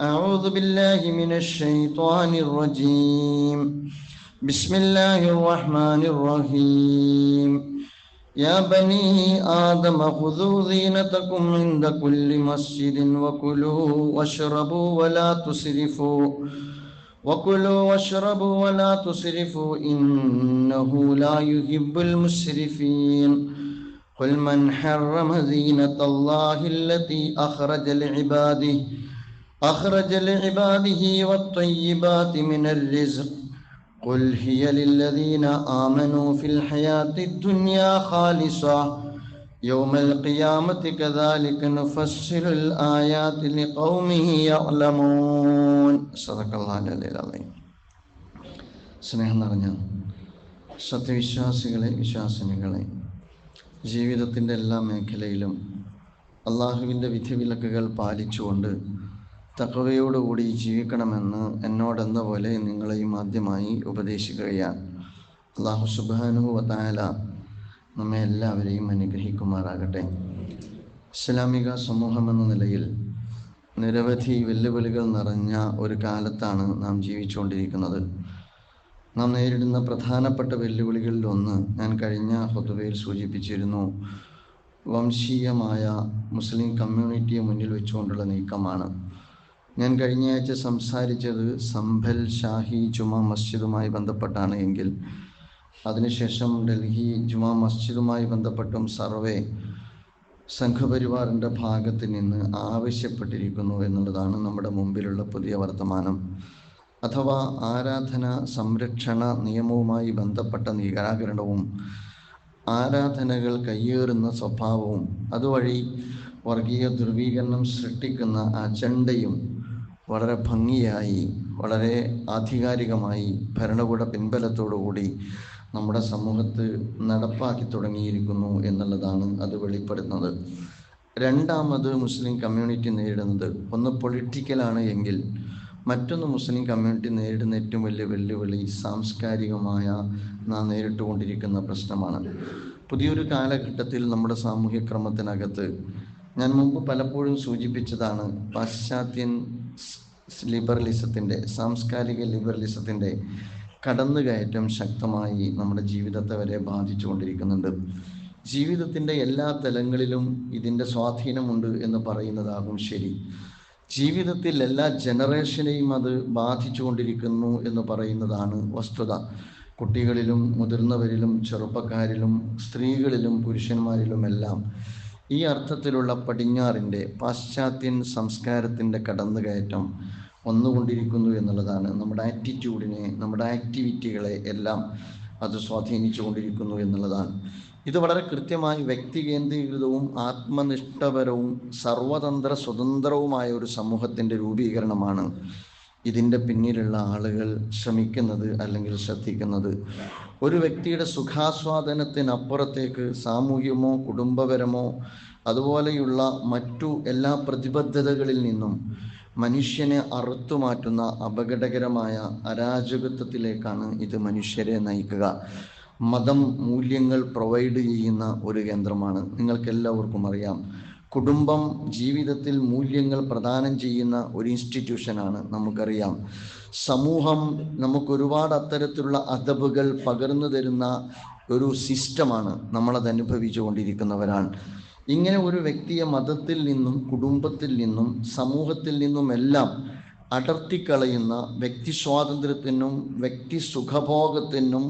أعوذ بالله من الشيطان الرجيم. بسم الله الرحمن الرحيم. يا بني آدم خذوا زينتكم عند كل مسجد وكلوا واشربوا ولا تسرفوا. وكلوا واشربوا ولا تسرفوا إنه لا يحب المسرفين. قل من حرم زينة الله التي أخرج لعباده أخرج لعباده والطيبات من الرزق قل هي للذين آمنوا في الحياة الدنيا خالصة يوم القيامة كذلك نفصل الآيات لقوم يعلمون صدق الله العظيم സ്നേഹം നിറഞ്ഞ സത്യവിശ്വാസികളെ വിശ്വാസിനികളെ ജീവിതത്തിൻ്റെ എല്ലാ മേഖലയിലും അള്ളാഹുവിൻ്റെ വിധിവിലക്കുകൾ പാലിച്ചുകൊണ്ട് തക്കവയോടുകൂടി ജീവിക്കണമെന്ന് എന്നോടെന്ന പോലെ നിങ്ങളെയും ആദ്യമായി ഉപദേശിക്കുകയാണ്. അള്ളാഹു സുബാനു നമ്മെ എല്ലാവരെയും അനുഗ്രഹിക്കുമാറാകട്ടെ. ഇസ്ലാമിക സമൂഹം എന്ന നിലയിൽ നിരവധി വെല്ലുവിളികൾ നിറഞ്ഞ ഒരു കാലത്താണ് നാം ജീവിച്ചുകൊണ്ടിരിക്കുന്നത്. നാം നേരിടുന്ന പ്രധാനപ്പെട്ട വെല്ലുവിളികളിൽ ഒന്ന് ഞാൻ കഴിഞ്ഞ ഹൊതുവയിൽ സൂചിപ്പിച്ചിരുന്നു. വംശീയമായ മുസ്ലിം കമ്മ്യൂണിറ്റിയെ മുന്നിൽ വെച്ചുകൊണ്ടുള്ള നീക്കമാണ്. ഞാൻ കഴിഞ്ഞ ആഴ്ച സംസാരിച്ചത് സംഭൽ ഷാഹി ജുമാ മസ്ജിദുമായി ബന്ധപ്പെട്ടാണ് എങ്കിൽ അതിനുശേഷം ഡൽഹി ജുമാ മസ്ജിദുമായി ബന്ധപ്പെട്ടും സർവേ സംഘപരിവാറിന്റെ ഭാഗത്ത് നിന്ന് ആവശ്യപ്പെട്ടിരിക്കുന്നു എന്നുള്ളതാണ് നമ്മുടെ മുമ്പിലുള്ള പുതിയ വർത്തമാനം. അഥവാ ആരാധന സംരക്ഷണ നിയമവുമായി ബന്ധപ്പെട്ട നിരാകരണവും ആരാധനകൾ കയ്യേറുന്ന സ്വഭാവവും അതുവഴി വർഗീയ ധ്രുവീകരണം സൃഷ്ടിക്കുന്ന അജണ്ടയും വളരെ ഭംഗിയായി വളരെ ആധികാരികമായി ഭരണകൂട പിൻബലത്തോടുകൂടി നമ്മുടെ സമൂഹത്ത് നടപ്പാക്കി തുടങ്ങിയിരിക്കുന്നു എന്നുള്ളതാണ് അത് വെളിപ്പെടുന്നത്. രണ്ടാമത് മുസ്ലിം കമ്മ്യൂണിറ്റി നേരിടുന്നത്. ഒന്ന് പൊളിറ്റിക്കലാണ് എങ്കിൽ മറ്റൊന്ന് മുസ്ലിം കമ്മ്യൂണിറ്റി നേരിടുന്ന ഏറ്റവും വലിയ വെല്ലുവിളി സാംസ്കാരികമായ നാം നേരിട്ടുകൊണ്ടിരിക്കുന്ന പ്രശ്നമാണ്. പുതിയൊരു കാലഘട്ടത്തിൽ നമ്മുടെ സാമൂഹ്യ ക്രമത്തിനകത്ത് ഞാൻ മുമ്പ് പലപ്പോഴും സൂചിപ്പിച്ചതാണ് പാശ്ചാത്യൻ ലിബറലിസത്തിന്റെ സാംസ്കാരിക ലിബറലിസത്തിന്റെ കടന്നുകയറ്റം ശക്തമായി നമ്മുടെ ജീവിതത്തെ വരെ ബാധിച്ചുകൊണ്ടിരിക്കുന്നുണ്ട്. ജീവിതത്തിന്റെ എല്ലാ തലങ്ങളിലും ഇതിന്റെ സ്വാധീനമുണ്ട് എന്ന് പറയുന്നതാകും ശരി. ജീവിതത്തിൽ എല്ലാ ജനറേഷനെയും അത് ബാധിച്ചുകൊണ്ടിരിക്കുന്നു എന്ന് പറയുന്നതാണ് വസ്തുത. കുട്ടികളിലും മുതിർന്നവരിലും ചെറുപ്പക്കാരിലും സ്ത്രീകളിലും പുരുഷന്മാരിലുമെല്ലാം ഈ അർത്ഥത്തിലുള്ള പടിഞ്ഞാറിന്റെ പാശ്ചാത്യൻ സംസ്കാരത്തിന്റെ കടന്നുകയറ്റം വന്നുകൊണ്ടിരിക്കുന്നു എന്നുള്ളതാണ് നമ്മുടെ ആറ്റിറ്റ്യൂഡിനെ നമ്മുടെ ആക്ടിവിറ്റികളെ എല്ലാം അത് സ്വാധീനിച്ചു കൊണ്ടിരിക്കുന്നു എന്നുള്ളതാണ്. ഇത് വളരെ കൃത്യമായി വ്യക്തി കേന്ദ്രീകൃതവും ആത്മനിഷ്ഠപരവും സർവതന്ത്ര സ്വതന്ത്രവുമായ ഒരു സമൂഹത്തിന്റെ രൂപീകരണമാണ്. ഇതിന്റെ പിന്നിലുള്ള ആളുകൾ ശ്രമിക്കുന്നത് അല്ലെങ്കിൽ ശ്രദ്ധിക്കുന്നത് ഒരു വ്യക്തിയുടെ സുഖാസ്വാദനത്തിനപ്പുറത്തേക്ക് സാമൂഹ്യമോ കുടുംബപരമോ അതുപോലെയുള്ള മറ്റു എല്ലാ പ്രതിബദ്ധതകളിൽ നിന്നും മനുഷ്യനെ അറുത്തുമാറ്റുന്ന അപകടകരമായ അരാജകത്വത്തിലേക്കാണ് ഇത് മനുഷ്യരെ നയിക്കുക. മതം മൂല്യങ്ങൾ പ്രൊവൈഡ് ചെയ്യുന്ന ഒരു കേന്ദ്രമാണ്. നിങ്ങൾക്കെല്ലാവർക്കും അറിയാം. കുടുംബം ജീവിതത്തിൽ മൂല്യങ്ങൾ പ്രദാനം ചെയ്യുന്ന ഒരു ഇൻസ്റ്റിറ്റ്യൂഷനാണ് നമുക്കറിയാം. സമൂഹം നമുക്ക് ഒരുപാട് അത്തരത്തിലുള്ള അദബുകൾ പകർന്നു തരുന്ന ഒരു സിസ്റ്റമാണ് നമ്മളത് അനുഭവിച്ചു കൊണ്ടിരിക്കുന്നവരാണ് ഇങ്ങനെ ഒരു വ്യക്തിയെ മതത്തിൽ നിന്നും കുടുംബത്തിൽ നിന്നും സമൂഹത്തിൽ നിന്നുമെല്ലാം അടർത്തിക്കളയുന്ന വ്യക്തി സ്വാതന്ത്ര്യത്തിനും വ്യക്തി സുഖഭോഗത്തിനും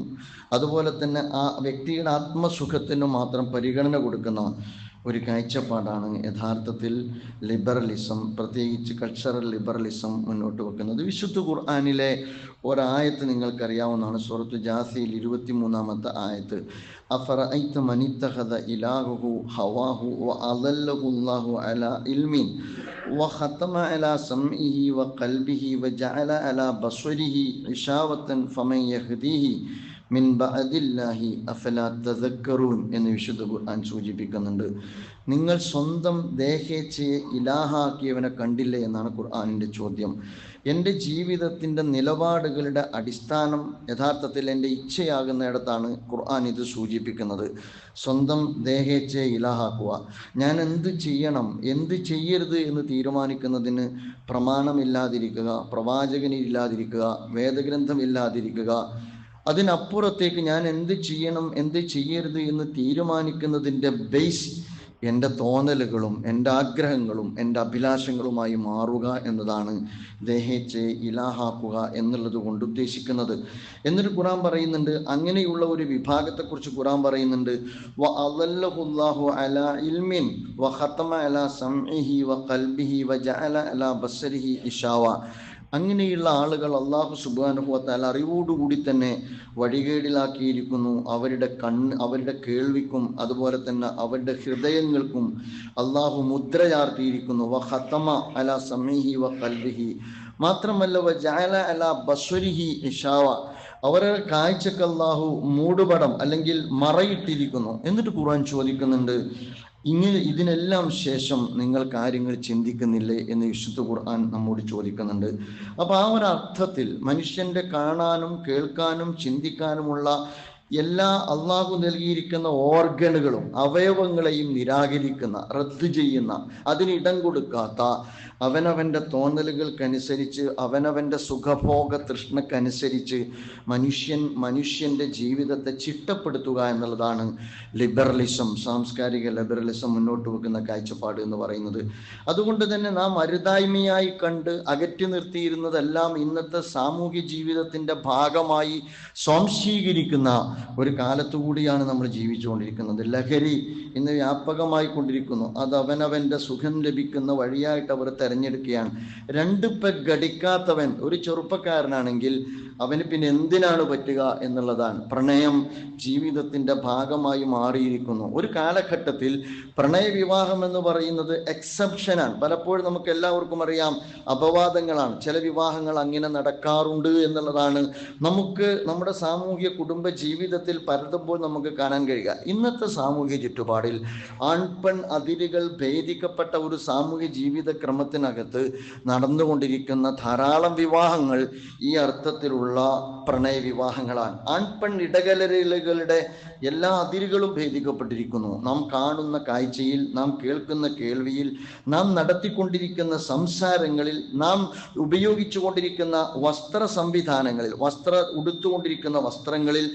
അതുപോലെ തന്നെ ആ വ്യക്തിയുടെ ആത്മസുഖത്തിനും മാത്രം പരിഗണന കൊടുക്കുന്ന ഒരു കാഴ്ചപ്പാടാണ് യഥാർത്ഥത്തിൽ ലിബറലിസം പ്രത്യേകിച്ച് കൾച്ചറൽ ലിബറലിസം മുന്നോട്ട് വെക്കുന്നത് വിശുദ്ധ ഖുർആാനിലെ ഒരായത്ത് നിങ്ങൾക്കറിയാവുന്നതാണ് സുഹൃത്തു ജാസിയിൽ ഇരുപത്തി മൂന്നാമത്തെ ആയത്ത് അഫറൈത്ത മനിത്തഹദ ഇലാഹുഹു ഹവാഹു വ അദല്ലഹുല്ലാഹു അല ഇൽമിൻ وختم على سمعه وقلبه وجعل على بصره غشاوة فمن يهديه മിൻ ബഅദില്ലാഹി എന്ന് വിശുദ്ധ ഖുർആൻ സൂചിപ്പിക്കുന്നുണ്ട്. നിങ്ങൾ സ്വന്തം ദേഹേച്ഛയെ ഇലാഹാക്കിയവനെ കണ്ടില്ലേ എന്നാണ് ഖുർആാനിന്റെ ചോദ്യം. എന്റെ ജീവിതത്തിന്റെ നിലപാടുകളുടെ അടിസ്ഥാനം യഥാർത്ഥത്തിൽ എന്റെ ഇച്ഛയാകുന്നിടത്താണ് ഖുർആൻ ഇത് സൂചിപ്പിക്കുന്നത്. സ്വന്തം ദേഹേച്ഛയെ ഇലാഹാക്കുക. ഞാൻ എന്ത് ചെയ്യണം എന്ത് ചെയ്യരുത് എന്ന് തീരുമാനിക്കുന്നതിന് പ്രമാണമില്ലാതിരിക്കുക പ്രവാചകനില്ലാതിരിക്കുക വേദഗ്രന്ഥം ഇല്ലാതിരിക്കുക അതിനപ്പുറത്തേക്ക് ഞാൻ എന്ത് ചെയ്യണം എന്ത് ചെയ്യരുത് എന്ന് തീരുമാനിക്കുന്നതിന്റെ ബേസ് എന്റെ തോന്നലുകളും എന്റെ ആഗ്രഹങ്ങളും എന്റെ അഭിലാഷങ്ങളുമായി മാറുക എന്നതാണ്. ദേഹേച്ചെ ഇലാഹാക്കുക എന്നുള്ളത് കൊണ്ട് ഉദ്ദേശിക്കുന്നത്. എന്നിട്ട് ഖുറാൻ പറയുന്നുണ്ട് അങ്ങനെയുള്ള ഒരു വിഭാഗത്തെക്കുറിച്ച് ഖുറാൻ പറയുന്നുണ്ട് വ അലല്ലാഹു അല ഇൽമിൻ വ ഖത്തമ അല സംഇഹി വ ഖൽബിഹി വ ജഅല ഇഷാവ. അങ്ങനെയുള്ള ആളുകൾ അള്ളാഹു സുബാനുഭവത്താൽ അറിവോടുകൂടി തന്നെ വഴികേടിലാക്കിയിരിക്കുന്നു. അവരുടെ കണ്ണ് അവരുടെ കേൾവിക്കും അതുപോലെ തന്നെ അവരുടെ ഹൃദയങ്ങൾക്കും അള്ളാഹു മുദ്ര ചാർത്തിയിരിക്കുന്നു വ ഹത്തമ അല സമീഹി വ കൽവിഹി മാത്രമല്ല വ ജാല അല ബസ്വരിഹി ഇഷാവ. അവരുടെ കാഴ്ചക്ക് അള്ളാഹു മൂടുപടം അല്ലെങ്കിൽ മറയിട്ടിരിക്കുന്നു. എന്നിട്ട് ഖുർആൻ ചോദിക്കുന്നുണ്ട് ഇങ്ങനെ ഇതിനെല്ലാം ശേഷം നിങ്ങൾ കാര്യങ്ങൾ ചിന്തിക്കുന്നില്ലേ എന്ന് വിശുദ്ധ ഖുർആൻ നമ്മോട് ചോദിക്കുന്നുണ്ട്. അപ്പൊ ആ ഒരു അർത്ഥത്തിൽ മനുഷ്യന്റെ കാണാനും കേൾക്കാനും ചിന്തിക്കാനുമുള്ള എല്ലാ അള്ളാഹു നൽകിയിരിക്കുന്ന ഓർഗനുകളും അവയവങ്ങളെയും നിരാകരിക്കുന്ന റദ്ദു ചെയ്യുന്ന അതിനിടം കൊടുക്കാത്ത അവനവന്റെ തോന്നലുകൾക്കനുസരിച്ച് അവനവന്റെ സുഖഭോഗ തൃഷ്ണക്കനുസരിച്ച് മനുഷ്യൻ മനുഷ്യന്റെ ജീവിതത്തെ ചിട്ടപ്പെടുത്തുക എന്നുള്ളതാണ് ലിബറലിസം സാംസ്കാരിക ലിബറലിസം മുന്നോട്ട് വെക്കുന്ന കാഴ്ചപ്പാട് എന്ന് പറയുന്നത്. അതുകൊണ്ട് തന്നെ നാം അരുതായ്മയായി കണ്ട് അകറ്റി നിർത്തിയിരുന്നതെല്ലാം ഇന്നത്തെ സാമൂഹ്യ ജീവിതത്തിന്റെ ഭാഗമായി സ്വാംശീകരിക്കുന്ന ഒരു കാലത്തുകൂടിയാണ് നമ്മൾ ജീവിച്ചുകൊണ്ടിരിക്കുന്നത്. ലഹരി ഇന്ന് വ്യാപകമായി കൊണ്ടിരിക്കുന്നു. അത് അവനവന്റെ സുഖം ലഭിക്കുന്ന വഴിയായിട്ട് അവർ തെരഞ്ഞെടുക്കുകയാണ്. രണ്ട് പെഗ് അടിക്കാത്തവൻ ഒരു ചെറുപ്പക്കാരനാണെങ്കിൽ അവന് പിന്നെ എന്തിനാണ് പറ്റുക എന്നുള്ളതാണ്. പ്രണയം ജീവിതത്തിന്റെ ഭാഗമായി മാറിയിരിക്കുന്നു. ഒരു കാലഘട്ടത്തിൽ പ്രണയവിവാഹം എന്ന് പറയുന്നത് എക്സെപ്ഷനാണ് പലപ്പോഴും നമുക്ക് എല്ലാവർക്കും അറിയാം അപവാദങ്ങളാണ്. ചില വിവാഹങ്ങൾ അങ്ങനെ നടക്കാറുണ്ട് എന്നുള്ളതാണ്. നമുക്ക് നമ്മുടെ സാമൂഹ്യ കുടുംബ ജീവിതത്തിൽ പരതുമ്പോൾ നമുക്ക് കാണാൻ കഴിയുക. ഇന്നത്തെ സാമൂഹ്യ ചുറ്റുപാടിൽ ആൺപെൺ അതിരുകൾ ഭേദിക്കപ്പെട്ട ഒരു സാമൂഹ്യ ജീവിത ക്രമത്തിനകത്ത് നടന്നുകൊണ്ടിരിക്കുന്ന ധാരാളം വിവാഹങ്ങൾ ഈ അർത്ഥത്തിലുള്ള പ്രണയ വിവാഹങ്ങളാണ്. ആൺപെൺ ഇടകലരലുകളുടെ എല്ലാ അതിരുകളും ഭേദിക്കപ്പെട്ടിരിക്കുന്നു. നാം കാണുന്ന കാഴ്ചയിൽ നാം കേൾക്കുന്ന കേൾവിയിൽ നാം നടത്തിക്കൊണ്ടിരിക്കുന്ന സംസാരങ്ങളിൽ നാം ഉപയോഗിച്ചുകൊണ്ടിരിക്കുന്ന വസ്ത്ര സംവിധാനങ്ങളിൽ വസ്ത്ര ഉടുത്തുകൊണ്ടിരിക്കുന്ന വസ്ത്രങ്ങളിൽ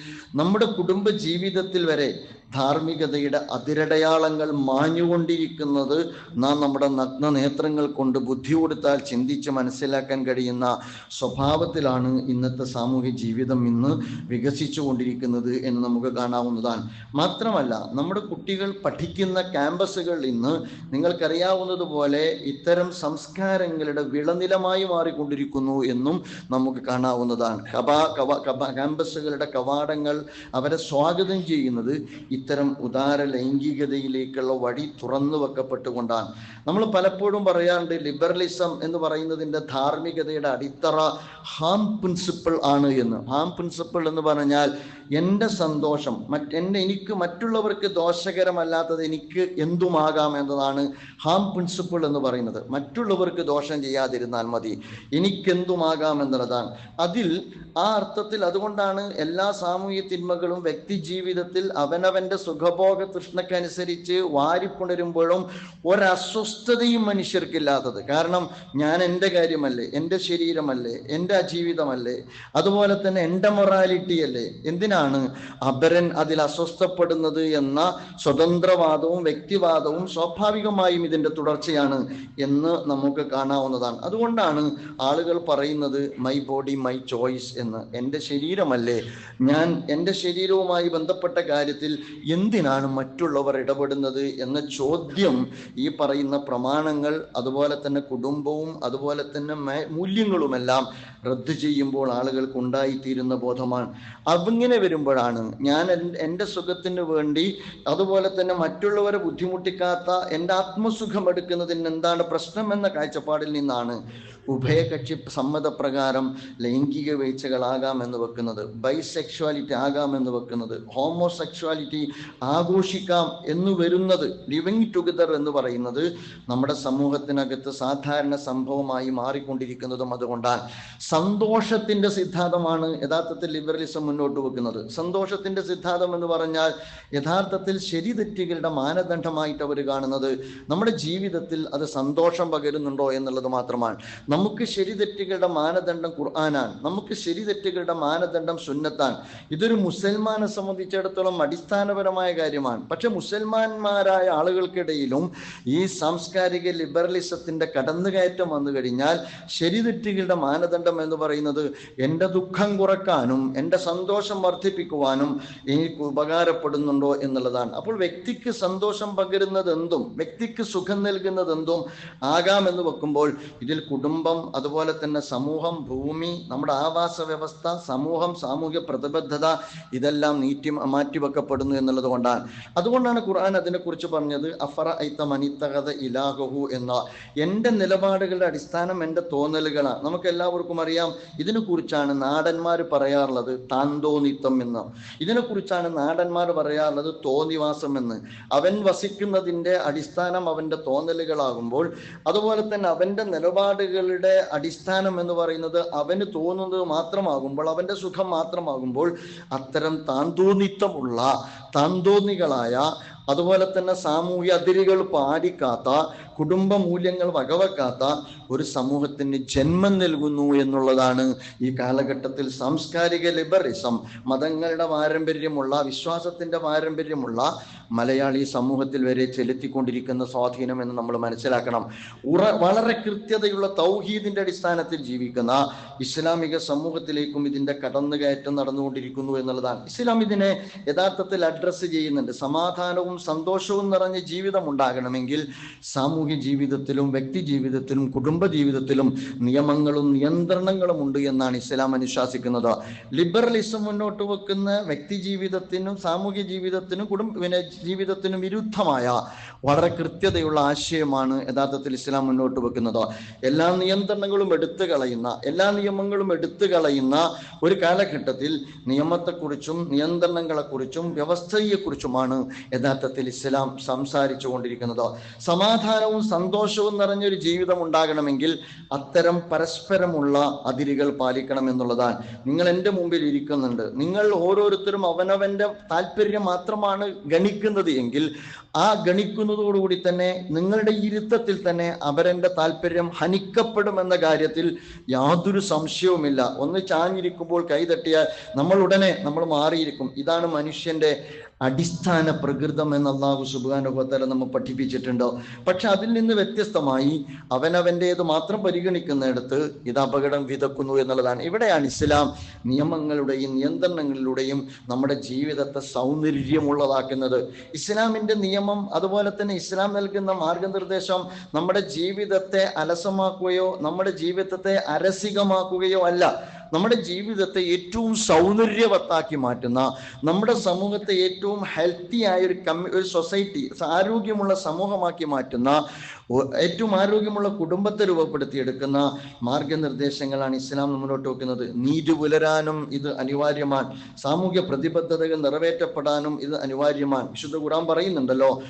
നമ്മുടെ കുടുംബ ജീവിതത്തിൽ വരെ ധാർമ്മികതയുടെ അതിരടയാളങ്ങൾ മാഞ്ഞുകൊണ്ടിരിക്കുന്നത് നാം നമ്മുടെ നഗ്ന നേത്രങ്ങൾ കൊണ്ട് ബുദ്ധി കൊടുത്താൽ ചിന്തിച്ച് മനസ്സിലാക്കാൻ കഴിയുന്ന സ്വഭാവത്തിലാണ് ഇന്നത്തെ സാമൂഹ്യ ജീവിതം ഇന്ന് വികസിച്ചു കൊണ്ടിരിക്കുന്നത് എന്ന് നമുക്ക് കാണാവുന്നതാണ്. മാത്രമല്ല നമ്മുടെ കുട്ടികൾ പഠിക്കുന്ന ക്യാമ്പസുകൾ ഇന്ന് നിങ്ങൾക്കറിയാവുന്നതുപോലെ ഇത്തരം സംസ്കാരങ്ങളുടെ വിളനിലമായി മാറിക്കൊണ്ടിരിക്കുന്നു എന്നും നമുക്ക് കാണാവുന്നതാണ്. കബ കബ ക്യാമ്പസുകളുടെ കവാടങ്ങൾ അവരെ സ്വാഗതം ചെയ്യുന്നത് ഇത്തരം ഉദാര ലൈംഗികതയിലേക്കുള്ള വഴി തുറന്നു വെക്കപ്പെട്ടുകൊണ്ടാണ്. നമ്മൾ പലപ്പോഴും പറയാറുണ്ട് ലിബറലിസം എന്ന് പറയുന്നതിന്റെ ധാർമ്മികതയുടെ അടിത്തറ ഹാം പ്രിൻസിപ്പിൾ ആണ് എന്ന്. ഹാം പ്രിൻസിപ്പിൾ എന്ന് പറഞ്ഞാൽ എന്റെ സന്തോഷം മറ്റ് എന്റെ എനിക്ക് മറ്റുള്ളവർക്ക് ദോഷകരമല്ലാത്തത് എനിക്ക് എന്തുമാകാം എന്നതാണ് ഹാം പ്രിൻസിപ്പിൾ എന്ന് പറയുന്നത്. മറ്റുള്ളവർക്ക് ദോഷം ചെയ്യാതിരുന്നാൽ മതി എനിക്കെന്തുമാകാം എന്നുള്ളതാണ്. അതിൽ ആ അർത്ഥത്തിൽ അതുകൊണ്ടാണ് എല്ലാ സാമൂഹ്യ തിന്മകളും വ്യക്തി ജീവിതത്തിൽ അവനവന്റെ സുഖഭോഗ തൃഷ്ണക്കനുസരിച്ച് വാരിപ്പുണരുമ്പോഴും ഒരസ്വസ്ഥതയും മനുഷ്യർക്കില്ലാത്തത്. കാരണം ഞാൻ എന്റെ കാര്യമല്ലേ എന്റെ ശരീരമല്ലേ എന്റെ ജീവിതമല്ലേ അതുപോലെ തന്നെ എന്റെ മൊറാലിറ്റി അല്ലേ എന്തിനാണ് അപരൻ അതിൽ അസ്വസ്ഥപ്പെടുന്നത് എന്ന സ്വതന്ത്രവാദവും വ്യക്തിവാദവും സ്വാഭാവികമായും ഇതിന്റെ തുടർച്ചയാണ് എന്ന് നമുക്ക് കാണാവുന്നതാണ്. അതുകൊണ്ടാണ് ആളുകൾ പറയുന്നത് മൈ ബോഡി മൈ ചോയ്സ് എന്ന്. എന്റെ ശരീരമല്ലേ? ഞാൻ എന്റെ ശരീരവുമായി ബന്ധപ്പെട്ട കാര്യത്തിൽ എന്തിനാണ് മറ്റുള്ളവർ ഇടപെടുന്നത് എന്ന ചോദ്യം ഈ പറയുന്ന പ്രമാണങ്ങൾ അതുപോലെ തന്നെ കുടുംബവും അതുപോലെ തന്നെ മൂല്യങ്ങളുമെല്ലാം റദ്ദ് ചെയ്യുമ്പോൾ ആളുകൾക്ക് ഉണ്ടായിത്തീരുന്ന ബോധമാണ്. അങ്ങനെ വരുമ്പോഴാണ് ഞാൻ എന്റെ സുഖത്തിന് വേണ്ടി അതുപോലെ തന്നെ മറ്റുള്ളവരെ ബുദ്ധിമുട്ടിക്കാത്ത എന്റെ ആത്മസുഖം എടുക്കുന്നതിന് എന്താണ് പ്രശ്നം എന്ന കാഴ്ചപ്പാടിൽ നിന്നാണ് ഉഭയകക്ഷി സമ്മതപ്രകാരം ലൈംഗിക വീഴ്ചകളാകാമെന്ന് വെക്കുന്നത് ബൈസെക്ഷുവാലിറ്റി ആകാം എന്ന് വെക്കുന്നത് ഹോമോസെക്ഷുവാലിറ്റി ആഘോഷിക്കാം എന്ന് വരുന്നത് ലിവിങ് ടുഗദർ എന്ന് പറയുന്നത് നമ്മുടെ സമൂഹത്തിനകത്ത് സാധാരണ സംഭവമായി മാറിക്കൊണ്ടിരിക്കുന്നതും അതുകൊണ്ടാണ്. സന്തോഷത്തിന്റെ സിദ്ധാന്തമാണ് യഥാർത്ഥത്തിൽ ലിബറലിസം മുന്നോട്ട് വെക്കുന്നത്. സന്തോഷത്തിന്റെ സിദ്ധാന്തം എന്ന് പറഞ്ഞാൽ യഥാർത്ഥത്തിൽ ശരി തെറ്റുകളുടെ മാനദണ്ഡമായിട്ട് അവർ കാണുന്നത് നമ്മുടെ ജീവിതത്തിൽ അത് സന്തോഷം പകരുന്നുണ്ടോ എന്നുള്ളത് മാത്രമാണ്. നമുക്ക് ശരി തെറ്റുകളുടെ മാനദണ്ഡം ഖുർആനാണ്. നമുക്ക് ശരി തെറ്റുകളുടെ മാനദണ്ഡം സുന്നത്താണ്. ഇതൊരു മുസൽമാനെ സംബന്ധിച്ചിടത്തോളം അടിസ്ഥാനപരമായ കാര്യമാണ്. പക്ഷെ മുസൽമാന്മാരായ ആളുകൾക്കിടയിലും ഈ സാംസ്കാരിക ലിബറലിസത്തിന്റെ കടന്നുകയറ്റം വന്നു കഴിഞ്ഞാൽ ശരി തെറ്റുകളുടെ മാനദണ്ഡം എന്ന് പറയുന്നത് എന്റെ ദുഃഖം കുറക്കാനും എന്റെ സന്തോഷം വർദ്ധിപ്പിക്കുവാനും എനിക്ക് ഉപകാരപ്പെടുന്നുണ്ടോ എന്നുള്ളതാണ്. അപ്പോൾ വ്യക്തിക്ക് സന്തോഷം പകരുന്നത് എന്തും വ്യക്തിക്ക് സുഖം നൽകുന്നത് എന്തും ആകാമെന്ന് വെക്കുമ്പോൾ ഇതിൽ കുടുംബം അതുപോലെ തന്നെ സമൂഹം ഭൂമി നമ്മുടെ ആവാസ വ്യവസ്ഥ സമൂഹം സാമൂഹ്യ പ്രതിബദ്ധത ഇതെല്ലാം നീറ്റി മാറ്റിവെക്കപ്പെടുന്നു എന്നുള്ളത് കൊണ്ടാണ്. അതുകൊണ്ടാണ് ഖുർആൻ അതിനെക്കുറിച്ച് പറഞ്ഞത് അഫറ ഐത്ത മനിത്തകത ഇലാഹു എന്ന. എന്റെ നിലപാടുകളുടെ അടിസ്ഥാനം എന്റെ തോന്നലുകളാണ്. നമുക്ക് എല്ലാവർക്കും അറിയാം ഇതിനെക്കുറിച്ചാണ് നാടന്മാർ പറയാറുള്ളത് താന്തോന്നിത്തം എന്ന്. ഇതിനെക്കുറിച്ചാണ് നാടന്മാർ പറയാറുള്ളത് തോന്നിവാസം എന്ന്. അവൻ വസിക്കുന്നതിന്റെ അടിസ്ഥാനം അവന്റെ തോന്നലുകളാകുമ്പോൾ അതുപോലെ തന്നെ അവന്റെ നിലപാടുകളുടെ അടിസ്ഥാനം എന്ന് പറയുന്നത് അവന് തോന്നുന്നത് മാത്രമാകുമ്പോൾ അവന്റെ സുഖം മാത്രമാകുമ്പോൾ അത്തരം താന്തോന്നിത്തമുള്ള താന്തോന്നികളായ അതുപോലെ തന്നെ സാമൂഹ്യ അതിരുകൾ പാലിക്കാത്ത കുടുംബ മൂല്യങ്ങൾ വകവെക്കാത്ത ഒരു സമൂഹത്തിന് ജന്മം നൽകുന്നു എന്നുള്ളതാണ് ഈ കാലഘട്ടത്തിൽ സാംസ്കാരിക ലിബറിസം മതങ്ങളുടെ പാരമ്പര്യമുള്ള വിശ്വാസത്തിന്റെ പാരമ്പര്യമുള്ള മലയാളി സമൂഹത്തിൽ വരെ ചെലുത്തിക്കൊണ്ടിരിക്കുന്ന സ്വാധീനം എന്ന് നമ്മൾ മനസ്സിലാക്കണം. ഉറ വളരെ കൃത്യതയുള്ള തൗഹീദിന്റെ അടിസ്ഥാനത്തിൽ ജീവിക്കുന്ന ഇസ്ലാമിക സമൂഹത്തിലേക്കും ഇതിന്റെ കടന്നുകയറ്റം നടന്നുകൊണ്ടിരിക്കുന്നു എന്നുള്ളതാണ്. ഇസ്ലാം ഇതിനെ യഥാർത്ഥത്തിൽ അഡ്രസ്സ് ചെയ്യുന്നുണ്ട്. സമാധാനവും സന്തോഷവും നിറഞ്ഞ ജീവിതം ഉണ്ടാകണമെങ്കിൽ സാമൂഹ്യ ജീവിതത്തിലും വ്യക്തി ജീവിതത്തിലും കുടുംബ ജീവിതത്തിലും നിയമങ്ങളും നിയന്ത്രണങ്ങളും ഉണ്ട് എന്നാണ് ഇസ്ലാം അനുശാസിക്കുന്നത്. ലിബറലിസം മുന്നോട്ട് വെക്കുന്ന വ്യക്തി ജീവിതത്തിനും സാമൂഹ്യ ജീവിതത്തിനും കുടുംബ ജീവിതത്തിനും വിരുദ്ധമായ വളരെ കൃത്യതയുള്ള ആശയമാണ് യഥാർത്ഥത്തിൽ ഇസ്ലാം മുന്നോട്ട് വെക്കുന്നത്. എല്ലാ നിയന്ത്രണങ്ങളും എടുത്തു കളയുന്ന എല്ലാ നിയമങ്ങളും എടുത്തു കളയുന്ന ഒരു കാലഘട്ടത്തിൽ നിയമത്തെക്കുറിച്ചും നിയന്ത്രണങ്ങളെക്കുറിച്ചും വ്യവസ്ഥയെക്കുറിച്ചുമാണ് യഥാർത്ഥത്തിൽ ഇസ്ലാം സംസാരിച്ചു കൊണ്ടിരിക്കുന്നത്. സമാധാനവും സന്തോഷവും നിറഞ്ഞൊരു ജീവിതം ഉണ്ടാകണമെങ്കിൽ അത്തരം പരസ്പരമുള്ള അതിരുകൾ പാലിക്കണം എന്നുള്ളതാണ്. നിങ്ങൾ എന്റെ മുമ്പിൽ ഇരിക്കുന്നുണ്ട്. നിങ്ങൾ ഓരോരുത്തരും അവനവന്റെ താല്പര്യം മാത്രമാണ് ഗണിക്കുന്നത് എങ്കിൽ ആ ഗണിക്കുന്നതോടുകൂടി തന്നെ നിങ്ങളുടെ ഇരുത്തത്തിൽ തന്നെ അവരെന്റെ താല്പര്യം ഹനിക്കപ്പെടുമെന്ന കാര്യത്തിൽ യാതൊരു സംശയവുമില്ല. ഒന്ന് ചാഞ്ഞിരിക്കുമ്പോൾ കൈതട്ടിയാൽ നമ്മൾ ഉടനെ നമ്മൾ മാറിയിരിക്കും. ഇതാണ് മനുഷ്യന്റെ അടിസ്ഥാന പ്രകൃതം എന്ന് അള്ളാഹു സുബാനുഭവത്തല നമ്മൾ പഠിപ്പിച്ചിട്ടുണ്ട്. പക്ഷെ അതിൽ നിന്ന് വ്യത്യസ്തമായി അവനവന്റേത് മാത്രം പരിഗണിക്കുന്നിടത്ത് ഇത് അപകടം വിതക്കുന്നു എന്നുള്ളതാണ്. ഇവിടെയാണ് ഇസ്ലാം നിയമങ്ങളുടെയും നിയന്ത്രണങ്ങളിലൂടെയും നമ്മുടെ ജീവിതത്തെ സൗന്ദര്യമുള്ളതാക്കുന്നത്. ഇസ്ലാമിന്റെ നിയമം അതുപോലെ തന്നെ ഇസ്ലാം നൽകുന്ന മാർഗനിർദ്ദേശം നമ്മുടെ ജീവിതത്തെ അലസമാക്കുകയോ നമ്മുടെ ജീവിതത്തെ അരസികമാക്കുകയോ അല്ല. നമ്മുടെ ജീവിതത്തെ ഏറ്റവും സൗന്ദര്യവത്താക്കി മാറ്റുന്ന നമ്മുടെ സമൂഹത്തെ ഏറ്റവും ഹെൽത്തി ആയ ഒരു കമ്മ്യൂ ഒരു സൊസൈറ്റി ആരോഗ്യമുള്ള സമൂഹമാക്കി മാറ്റുന്ന ഏറ്റവും ആരോഗ്യമുള്ള കുടുംബത്തെ രൂപപ്പെടുത്തിയെടുക്കുന്ന മാർഗനിർദ്ദേശങ്ങളാണ് ഇസ്ലാം മുന്നോട്ട് വെക്കുന്നത്. നീതി പുലരാനും ഇത് അനിവാര്യമാണ്. സാമൂഹ്യ പ്രതിബദ്ധതകൾ നിറവേറ്റപ്പെടാനും ഇത് അനിവാര്യമാണ്. വിശുദ്ധ ഖുർആൻ പറയുന്നുണ്ടല്ലോ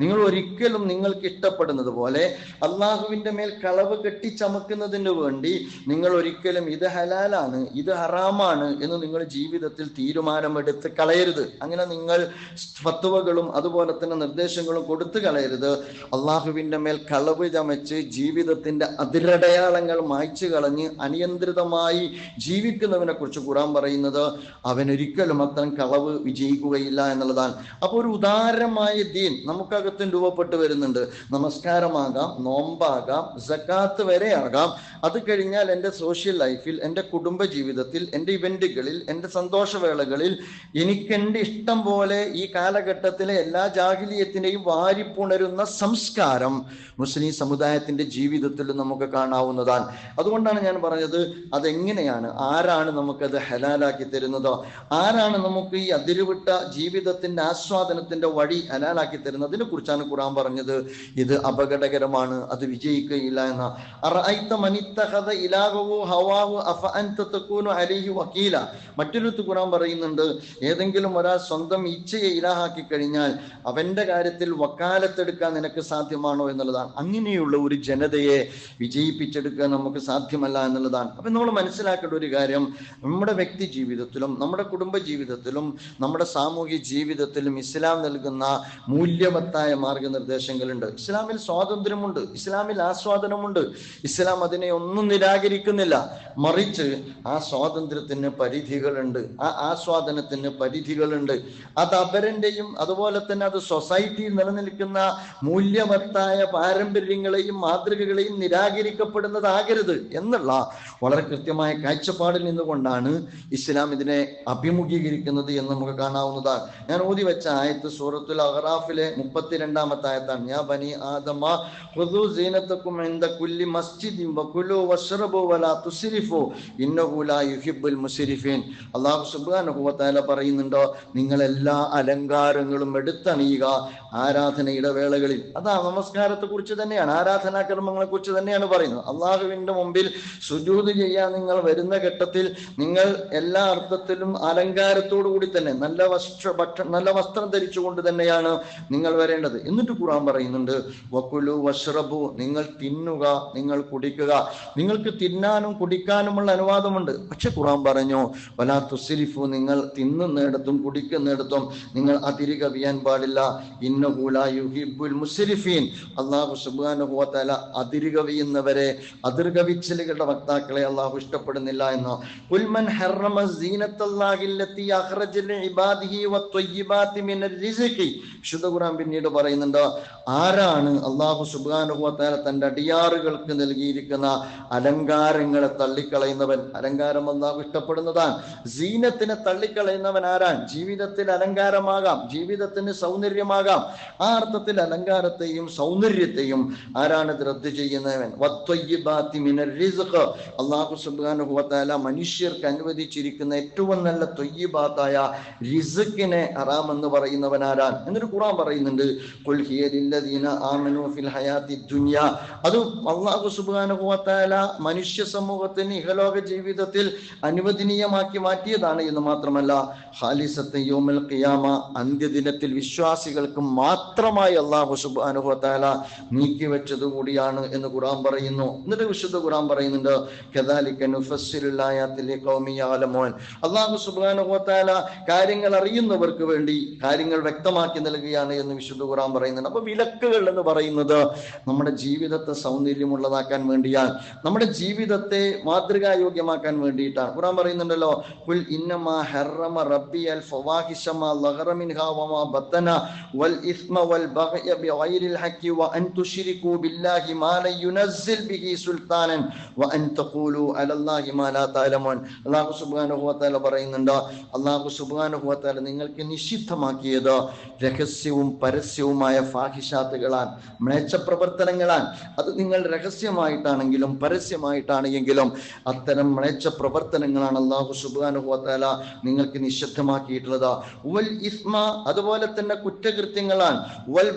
നിങ്ങൾ ഒരിക്കലും നിങ്ങൾക്ക് ഇഷ്ടപ്പെടുന്നത് പോലെ അള്ളാഹുവിന്റെ മേൽ കളവ് കെട്ടിച്ചമക്കുന്നതിന് വേണ്ടി നിങ്ങൾ ഒരിക്കലും ഇത് ഹലാലാണ് ഇത് ഹറാമാണ് എന്ന് നിങ്ങൾ ജീവിതത്തിൽ തീരുമാനമെടുത്ത് കളയരുത്. അങ്ങനെ നിങ്ങൾ ഫത്വകളും അതുപോലെ തന്നെ നിർദ്ദേശങ്ങളും കൊടുത്തു കളയരുത്. അള്ളാഹുവിന്റെ മേൽ കളവ് ചമച്ച് ജീവിതത്തിന്റെ അതിരടയാളങ്ങൾ മായ്ച്ചു കളഞ്ഞ് അനിയന്ത്രിതമായി ജീവിക്കുന്നവനെ കുറിച്ച് ഖുറാൻ പറയുന്നത് അവൻ ഒരിക്കലും അത്തരം കളവ് വിജയിക്കുകയില്ല എന്നുള്ളതാണ്. അപ്പോൾ ഒരു ഉദാരമായ ദീൻ നമുക്കകത്തും രൂപപ്പെട്ടു വരുന്നുണ്ട്. നമസ്കാരമാകാം. നോമ്പാകാം ജക്കാത്ത് വരെ ആകാം. അത് കഴിഞ്ഞാൽ എന്റെ സോഷ്യൽ ലൈഫിൽ എന്റെ കുടുംബ ജീവിതത്തിൽ എന്റെ ഇവന്റുകളിൽ എന്റെ സന്തോഷവേളകളിൽ എനിക്ക് എന്റെ ഇഷ്ടം പോലെ ഈ കാലഘട്ടത്തിലെ എല്ലാ ജാഹിലിയത്തിനെയും വാരിപ്പുണരുന്ന സംസ്കാരം മുസ്ലിം സമുദായത്തിന്റെ ജീവിതത്തിൽ നമുക്ക് കാണാവുന്നതാണ്. അതുകൊണ്ടാണ് ഞാൻ പറഞ്ഞത് അതെങ്ങനെയാണ്? ആരാണ് നമുക്കത് ഹലാലാക്കി തരുന്നതോ? ആരാണ് നമുക്ക് ഈ അതിരുവിട്ട ജീവിതത്തിന്റെ ആസ്വാദനത്തിന്റെ വഴി ഹലാലാക്കി തരുന്നതിനെ കുറിച്ചാണ് ഖുറാൻ പറഞ്ഞത്. ഇത് അപകടകരമാണ്. അത് വിജയിക്കുകയില്ല എന്ന. വക്കീല മറ്റൊരു ഖുറാൻ പറയുന്നുണ്ട് ഏതെങ്കിലും ഒരാൾ സ്വന്തം ഇച്ഛയെ ഇലാഹാക്കി കഴിഞ്ഞാൽ അവന്റെ കാര്യത്തിൽ വക്കാലത്തെടുക്കാൻ നിനക്ക് സാധ്യമാണോ എന്നുള്ളതാണ്. അങ്ങനെയുള്ള ഒരു ജനതയെ വിജയിപ്പിച്ചെടുക്കാൻ നമുക്ക് സാധ്യമല്ല എന്നുള്ളതാണ്. അപ്പൊ നമ്മൾ മനസ്സിലാക്കേണ്ട ഒരു കാര്യം നമ്മുടെ വ്യക്തി ജീവിതത്തിലും നമ്മുടെ കുടുംബ ജീവിതത്തിലും നമ്മുടെ സാമൂഹ്യ ജീവിതത്തിലും ഇസ്ലാം നൽകുന്ന മൂല്യവത്തായ മാർഗനിർദ്ദേശങ്ങളുണ്ട് ഇസ്ലാമിൽ സ്വാതന്ത്ര്യമുണ്ട്. ഇസ്ലാമിൽ ആസ്വാദനമുണ്ട്. ഇസ്ലാം അതിനെ ഒന്നും നിരാകരിക്കുന്നില്ല. മറിച്ച് ആ സ്വാതന്ത്ര്യത്തിന് പരിധികളുണ്ട്. ആ ആസ്വാദനത്തിന് പരിധികളുണ്ട്. അത് അപരന്റെയും അതുപോലെ തന്നെ അത് സൊസൈറ്റിയിൽ നിലനിൽക്കുന്ന മൂല്യവത്തായ പാരമ്പര്യങ്ങളെയും മാതൃകകളെയും നിരാകരിക്കപ്പെടുന്നതാകരുത് എന്നുള്ള വളരെ കൃത്യമായ കാഴ്ചപ്പാടിൽ നിന്നുകൊണ്ടാണ് ഇസ്ലാം ഇതിനെ അഭിമുഖീകരിക്കുന്നത് എന്ന് നമുക്ക് കാണാവുന്നതാണ്. ഞാൻ ഓതി വെച്ച ആയത്ത് സൂറത്തുൽ അഹ്റാഫിലെ മുപ്പത്തിരണ്ടാമത്തെ ആയത്താണ്. ഞാൻ ബനി ആദമ ഖുദു സീനത്തക്കും ഇന്ദ കുല്ലി മസ്ജിദിൻ വകുലു വശ്റബു വലാ തുസ്രിഫു. ഇന്നഹു ലാ യുഹിബ്ബുൽ മുസ്രിഫീൻ. അല്ലാഹു സുബ്ഹാനഹു വ പറയുന്നുണ്ടോ? നിങ്ങൾ എല്ലാ അലങ്കാരങ്ങളും എടുത്തണിയുക ആരാധന ഇടവേളകളിൽ. അതാ നമസ്കാരത്തെ കുറിച്ച് തന്നെയാണ് ആരാധനാ കർമ്മങ്ങളെ കുറിച്ച് തന്നെയാണ് പറയുന്നത്. അള്ളാഹുവിന്റെ മുമ്പിൽ സുജൂത് ചെയ്യാൻ നിങ്ങൾ വരുന്ന ഘട്ടത്തിൽ നിങ്ങൾ എല്ലാ അർത്ഥത്തിലും അലങ്കാരത്തോടു കൂടി തന്നെ നല്ല വസ്ത്ര ഭക്ഷണം നല്ല വസ്ത്രം ധരിച്ചുകൊണ്ട് തന്നെയാണ് നിങ്ങൾ വരേണ്ടത്. എന്നിട്ട് ഖുർആൻ പറയുന്നുണ്ട് വക്കുലു വഷ്റബു നിങ്ങൾ തിന്നുക നിങ്ങൾ കുടിക്കുക. നിങ്ങൾക്ക് തിന്നാനും കുടിക്കാനുമുള്ള അനുവാദമുണ്ട്. പക്ഷെ ഖുറാൻ പറഞ്ഞു വലാ തുസ്രിഫു നിങ്ങൾ തിന്നുന്നിടത്തും കുടിക്കുന്നിടത്തും നിങ്ങൾ അതിരിക വിയാൻ പാടില്ല. ഇന്നഹുല യുഹിബുൽ മുസ്രിഫീൻ അള്ളാഹു സുബ്ഹാനഹു വ തആല അതിരി കവിയുന്നവരെ അതിർകവിച്ചലുകളുടെ വക്താക്കളെ അള്ളാഹു ഇഷ്ടപ്പെടുന്നില്ല എന്ന്. ഉൽമൻ ഹറമ സീനത്തല്ലാഹില്ലത്തി ഇബാദിഹി വ വത്വയ്യിബാതി മിനർ റിസ്ഖി. വിശുദ്ധ ഖുർആൻ പിന്നീട് പറയുന്നുണ്ട് ആരാണ് അള്ളാഹു സുബ്ഹാനഹു വ തന്റെ അടിയാറുകൾക്ക് നൽകിയിരിക്കുന്ന അലങ്കാരങ്ങളെ തള്ളിക്കളയുന്നവൻ അലങ്കാരം അല്ലാഹു ഇഷ്ടപ്പെടുന്നതാണ്. സീനത്തിനെ തള്ളിക്കളയുന്നവൻ ആരാൻ ജീവിതത്തിൽ അലങ്കാരമാകാം ജീവിതത്തിന് സൗന്ദര്യമാകാം. ആ അർത്ഥത്തിൽ അലങ്കാരത്തെയും സൗന്ദര്യത്തെയും ആരാണ് റദ്ദ് ചെയ്യുന്നവൻ? അള്ളാഹു വ മനുഷ്യർക്ക് അനുവദിച്ചിരിക്കുന്ന ഏറ്റവും നല്ല തൊയ്യിബാത്തായ റിസുഖിനെ ഹറാം എന്ന് പറയുന്നവൻ ആരാൻ എന്നൊരു ഖുർആൻ പറയുന്നുണ്ട് ദുനിയ. അത് അള്ളാഹു വ മനുഷ്യ സമൂഹത്തിന് ഇഹലോക ജീവിതത്തിൽ അനുവദനീയമാക്കി മാറ്റിയതാണ് എന്ന് മാത്രമല്ല ഹാലിസത്തെ യോമൽ ഖിയാമ അന്ത്യദിനത്തിൽ വിശ്വാസികൾക്ക് മാത്രമായി അള്ളാഹു സുബ്ഹാനഹു വ നീക്കി വെച്ചത് കൂടിയാണ് എന്ന് ഖുറാൻ പറയുന്നു. എന്നിട്ട് വിശുദ്ധ ഖുറാൻ പറയുന്നുണ്ട് കദാലിക നുഫസ്സിലുൽ ആയാത്തി ലിഖൗമി അള്ളാഹു വ കാര്യങ്ങൾ അറിയുന്നവർക്ക് വേണ്ടി കാര്യങ്ങൾ വ്യക്തമാക്കി നൽകുകയാണ് എന്ന് വിശുദ്ധ ഖുറാൻ പറയുന്നുണ്ട്. അപ്പൊ വിലക്കുകൾ എന്ന് പറയുന്നത് നമ്മുടെ ജീവിതത്തെ സൗന്ദര്യമുള്ളതാക്കാൻ വേണ്ടിയാൽ നമ്മുടെ ജീവിതത്തെ മാതൃകായോഗ്യമാക്കാൻ വേണ്ടിയിട്ടാണ്. ഖുറാൻ പറയുന്നുണ്ടല്ലോ കുൽ ഇന്നമാ ഹറമ റബ്ബി അൽ ഫവാഹിഷ മാ ലഹറ മിൻഹാ വമാ ബത്തന വൽ ഇസ്മ വൽ ബഗ്യ ബിഗൈരിൽ ഹഖി വ അൻ തുശ്രികു ബില്ലാഹി മാ ല യുനസ്സിൽ ബിഹി സുൽത്താനൻ വ അൻ തഖൂലു അലല്ലാഹി മാ ലാ തഅലമൂൻ. അല്ലാഹു സുബ്ഹാനഹു വ തആല പറയുന്നുണ്ട് അല്ലാഹു സുബ്ഹാനഹു വ തആല നിങ്ങൾക്ക് നിഷിദ്ധമാക്കിയത് രഹസ്യവും പരസ്യവുമായ ഫാഹിഷാത്തുകളാണ്. മ്ലേച്ഛ പ്രവർത്തനങ്ങളാണ്. അത് നിങ്ങൾ രഹസ്യമായിട്ടാണെങ്കിലും പരസ്യമായിട്ടാണെങ്കിലും അത്തരം മ്ലേച്ഛ പ്രവർത്തനങ്ങളാണ് അള്ളാഹു തആല നിങ്ങൾക്ക് നിഷിദ്ധമാക്കിയിട്ടുള്ളത് വൽ ഇസ്മ അതുപോലെ തന്നെ കുറ്റകൃത്യങ്ങളാണ്. വൽ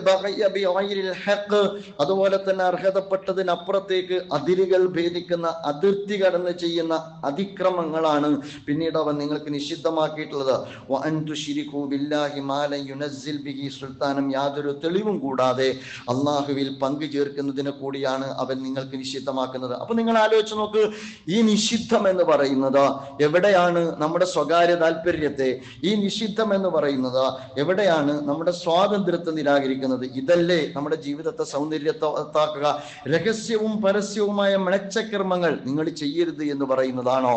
ഹക്ക് അതുപോലെ തന്നെ അർഹതപ്പെട്ടതിനപ്പുറത്തേക്ക് അതിരുകൾ ഭേദിക്കുന്ന അതിർത്തി കടന്ന് ചെയ്യുന്ന അതിക്രമങ്ങളാണ് പിന്നീട് അവൻ നിങ്ങൾക്ക് നിഷിദ്ധമാക്കിയിട്ടുള്ളത്. ബിഹി സുൽത്താനം യാതൊരു തെളിവും കൂടാതെ അള്ളാഹുവിൽ പങ്കു ചേർക്കുന്നതിനെ കൂടിയാണ് അവൻ നിങ്ങൾക്ക് നിഷിദ്ധമാക്കുന്നത്. അപ്പൊ നിങ്ങൾ ആലോചിച്ച് നോക്ക് ഈ നിഷിദ്ധം എന്ന് പറയുന്നത് എവിടെയാണ് നമ്മുടെ സ്വകാര്യ താല്പര്യത്തെ? ഈ നിഷിദ്ധം എന്ന് പറയുന്നത് എവിടെയാണ് നമ്മുടെ സ്വാതന്ത്ര്യത്തെ നിരാകരിക്കുന്നത്? ഇതല്ലേ നമ്മുടെ ജീവിതത്തെ സൗന്ദര്യത്താക്കുക രഹസ്യവും പരസ്യവുമായ മണച്ചക്രമങ്ങൾ നിങ്ങൾ ചെയ്യരുത് എന്ന് പറയുന്നതാണോ?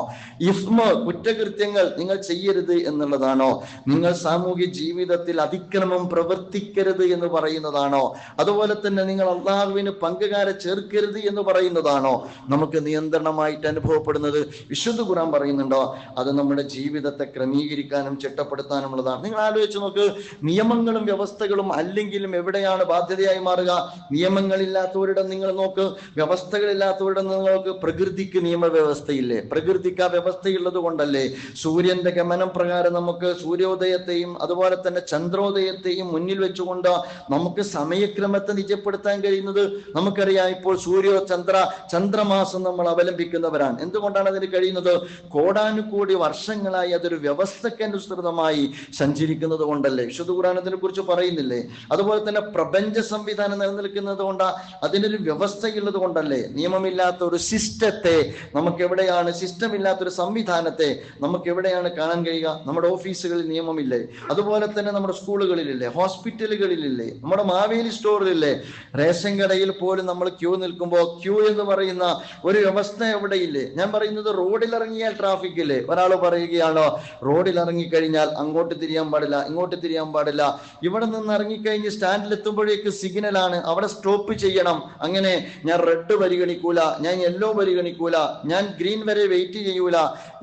ഇഫ്മ കുറ്റകൃത്യങ്ങൾ നിങ്ങൾ ചെയ്യരുത് എന്നുള്ളതാണോ? നിങ്ങൾ സാമൂഹ്യ ജീവിതത്തിൽ അതിക്രമം പ്രവർത്തിക്കരുത് എന്ന് പറയുന്നതാണോ? അതുപോലെ തന്നെ നിങ്ങൾ അള്ളാഹുവിന് പങ്കുകാരെ ചേർക്കരുത് എന്ന് പറയുന്നതാണോ നമുക്ക് നിയന്ത്രണമായിട്ട് അനുഭവപ്പെടുന്നത്? വിശുദ്ധ ഖുറാൻ പറയുന്നുണ്ടോ? അത് നമ്മുടെ ജീവിതത്തെ ക്രമീകരിക്കാനും ചിട്ടപ്പെടുത്താനുമുള്ളതാണ്. നിങ്ങൾ ആലോചിച്ച് നോക്ക്. നിയമങ്ങളും വ്യവസ്ഥകളും അല്ലെങ്കിലും എവിടെയാണ് ബാധ്യതയായി മാറുക? നിയമങ്ങളില്ലാത്തവരുടെ നിങ്ങൾ നോക്ക്. വ്യവസ്ഥകളില്ലാത്തവരുടെ നിങ്ങൾ നോക്ക്. പ്രകൃതിക്ക് നിയമവ്യവസ്ഥയില്ലേ? പ്രകൃതിക്ക് ആ വ്യവസ്ഥയുള്ളത് കൊണ്ടല്ലേ? സൂര്യന്റെ ഗമനം പ്രകാരം നമുക്ക് സൂര്യോദയത്തെയും അതുപോലെ തന്നെ ചന്ദ്രോദയത്തെയും മുന്നിൽ വെച്ചുകൊണ്ട് നമുക്ക് സമയക്രമത്തെ നിജപ്പെടുത്താൻ കഴിയുന്നത് നമുക്കറിയാം ഇപ്പോൾ സൂര്യോ ചന്ദ്ര ചന്ദ്രമാസം നമ്മൾ അവലംബിക്കുന്നവരാണ്. എന്തുകൊണ്ടാണ് അതിന് കഴിയുന്നത്? കോടാനുകൂടി വർഷങ്ങളായി അതൊരു വ്യവസ്ഥക്കനുസൃതമായി സഞ്ചരിക്കുന്നത് കൊണ്ടല്ലേ? വിശുദ്ധ ഖുർആൻ കുറിച്ച് പറയുന്നില്ലേ? അതുപോലെ തന്നെ പ്രപഞ്ച സംവിധാനം നിലനിൽക്കുന്നത് കൊണ്ടാ അതിനൊരു വ്യവസ്ഥയുള്ളത് കൊണ്ടല്ലേ? നിയമമില്ലാത്ത ഒരു സിസ്റ്റത്തെ നമുക്ക് എവിടെയാണ് സിസ്റ്റം ഇല്ലാത്ത ഒരു സംവിധാനത്തെ നമുക്ക് എവിടെയാണ് കാണാൻ കഴിയുക? നമ്മുടെ ഓഫീസുകളിൽ നിയമമില്ലേ? അതുപോലെ തന്നെ നമ്മുടെ സ്കൂളുകളിലില്ലേ? ഹോസ്പിറ്റലുകളിലില്ലേ? നമ്മുടെ മാവേലി സ്റ്റോറിലില്ലേ? റേഷൻ കടയിൽ പോലും നമ്മൾ ക്യൂ നിൽക്കുമ്പോൾ ക്യൂ എന്ന് പറയുന്ന ഒരു വ്യവസ്ഥ എവിടെയില്ലേ? ഞാൻ പറയുന്നത് റോഡിൽ ഇറങ്ങിയാൽ ട്രാഫിക് ഇല്ലേ ഒരാൾ പറയുകയാണോ റോഡിൽ ഇറങ്ങിക്കഴിഞ്ഞാൽ അങ്ങോട്ട് തിരിയാൻ പാടില്ല ഇങ്ങോട്ട് തിരിയാൻ പാടില്ല. ഇവിടെ നിന്ന് ഇറങ്ങിക്കഴിഞ്ഞ് സ്റ്റാൻഡിൽ എത്തുമ്പോഴേക്ക് സിഗ്നലാണ്. അവിടെ സ്റ്റോപ്പ് ചെയ്യണം. അങ്ങനെ ഞാൻ റെഡ് പരിഗണിക്കൂല ഞാൻ യെല്ലോ പരിഗണിക്കൂല ഞാൻ ഗ്രീൻ വരെ വെയിറ്റ് ചെയ്യൂല.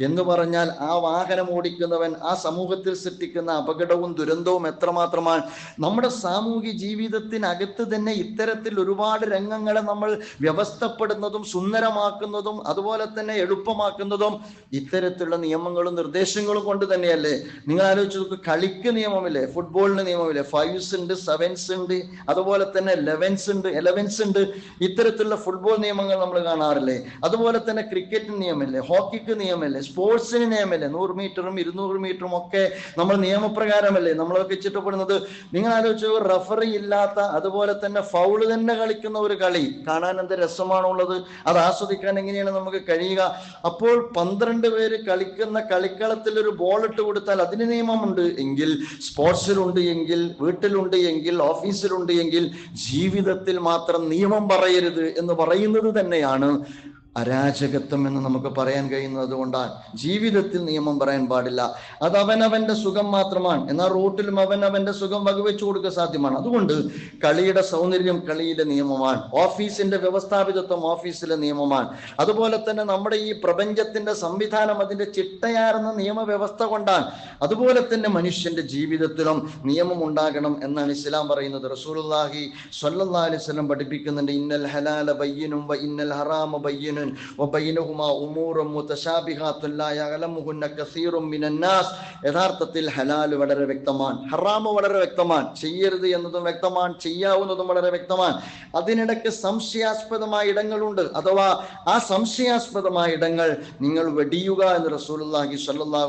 എന്ന് പറഞ്ഞാൽ ആ വാഹനം ഓടിക്കുന്നവൻ ആ സമൂഹത്തിൽ സൃഷ്ടിക്കുന്ന അപകടവും ദുരന്തവും എത്രമാത്രമാണ് നമ്മുടെ സാമൂഹ്യ ജീവിതത്തിനകത്ത് തന്നെ ഇത്തരത്തിൽ ഒരുപാട് രംഗങ്ങളെ നമ്മൾ വ്യവസ്ഥപ്പെടുന്നതും സുന്ദരമാക്കുന്നതും അതുപോലെ തന്നെ എളുപ്പമാക്കുന്നതും ഇത്തരത്തിലുള്ള നിയമങ്ങളും നിർദ്ദേശങ്ങളും കൊണ്ട് തന്നെയല്ലേ? നിങ്ങൾ ആലോചിച്ച് നോക്ക് കളിക്ക് നിയമമില്ലേ? ഫുട്ബോളിന് നിയമമില്ലേ? ഫൈവ്സ് ഉണ്ട് സെവൻസ് ഉണ്ട് അതുപോലെ തന്നെ ലെവൻസ് ഉണ്ട് എലവൻസ് ഉണ്ട്. ഇത്തരത്തിലുള്ള ഫുട്ബോൾ നിയമങ്ങൾ നമ്മൾ കാണാറില്ലേ? അതുപോലെ തന്നെ ക്രിക്കറ്റിന് നിയമമില്ലേ? ഹോക്കിക്ക് നിയമമില്ലേ? സ്പോർട്സിന് നിയമമില്ലേ? നൂറ് മീറ്ററും ഇരുന്നൂറ് മീറ്ററും ഒക്കെ നമ്മൾ നിയമപ്രകാരമല്ലേ നമ്മളൊക്കെ ചിട്ടപ്പെടുന്നത് നിങ്ങൾ ആലോചിച്ചു റഫറി ഇല്ലാത്ത അതുപോലെ തന്നെ ഫൗൾ തന്നെ കളിക്കുന്ന ഒരു കളി. കാണാൻ എന്ത് രസമാണുള്ളത് അത് ആസ്വദിക്കാൻ എങ്ങനെയാണ് നമുക്ക് കഴിയുക? അപ്പോൾ പന്ത്രണ്ട് പേര് കളിക്കുന്ന കളിക്കളത്തിൽ ഒരു ബോൾ ഇട്ട് കൊടുത്താൽ അതിന് നിയമമുണ്ട് എങ്കിൽ സ്പോർട്സിലുണ്ട് എങ്കിൽ വീട്ടിലുണ്ട് എങ്കിൽ ഓഫീസിലുണ്ട് എങ്കിൽ ജീവിതത്തിൽ മാത്രം നിയമം പറയരുത് എന്ന് പറയുന്നത് തന്നെയാണ് അരാജകത്വം എന്ന് നമുക്ക് പറയാൻ കഴിയുന്നത് കൊണ്ടാണ്. ജീവിതത്തിൽ നിയമം പറയാൻ പാടില്ല. അത് അവനവന്റെ സുഖം മാത്രമാണ്. എന്നാൽ റൂട്ടിലും അവനവന്റെ സുഖം വകവെച്ചു കൊടുക്കുക സാധ്യമാണ്. അതുകൊണ്ട് കളിയുടെ സൗന്ദര്യം കളിയിലെ നിയമമാണ്. ഓഫീസിന്റെ വ്യവസ്ഥാപിതത്വം ഓഫീസിലെ നിയമമാണ്. അതുപോലെ തന്നെ നമ്മുടെ ഈ പ്രപഞ്ചത്തിന്റെ സംവിധാനം അതിന്റെ ചിട്ടയാർന്ന നിയമവ്യവസ്ഥ കൊണ്ടാണ്. അതുപോലെ തന്നെ മനുഷ്യന്റെ ജീവിതത്തിലും നിയമം ഉണ്ടാകണം എന്നാണ് ഇസ്ലാം പറയുന്നത്. റസൂലുള്ളാഹി സ്വല്ലല്ലാഹി അലൈഹി വസല്ലം പഠിപ്പിക്കുന്നുണ്ട് ഇന്നൽ ഹലാല ബയ്യനും ഇന്നൽ ഹറാമ ബയ്യനും യഥാർത്ഥത്തിൽ ഹലാൽ വളരെ വ്യക്തമാണ്. ഹറാമ് വളരെ വ്യക്തമാണ്. ചെയ്യരുത് എന്നതും വ്യക്തമാണ്. ചെയ്യാവുന്നതും വളരെ വ്യക്തമാണ്. അതിനിടയ്ക്ക് സംശയാസ്പദമായ ഇടങ്ങളുണ്ട്. അഥവാ ആ സംശയാസ്പദമായ ഇടങ്ങൾ നിങ്ങൾ വെടിയുക എന്ന് റസൂലുള്ളാഹി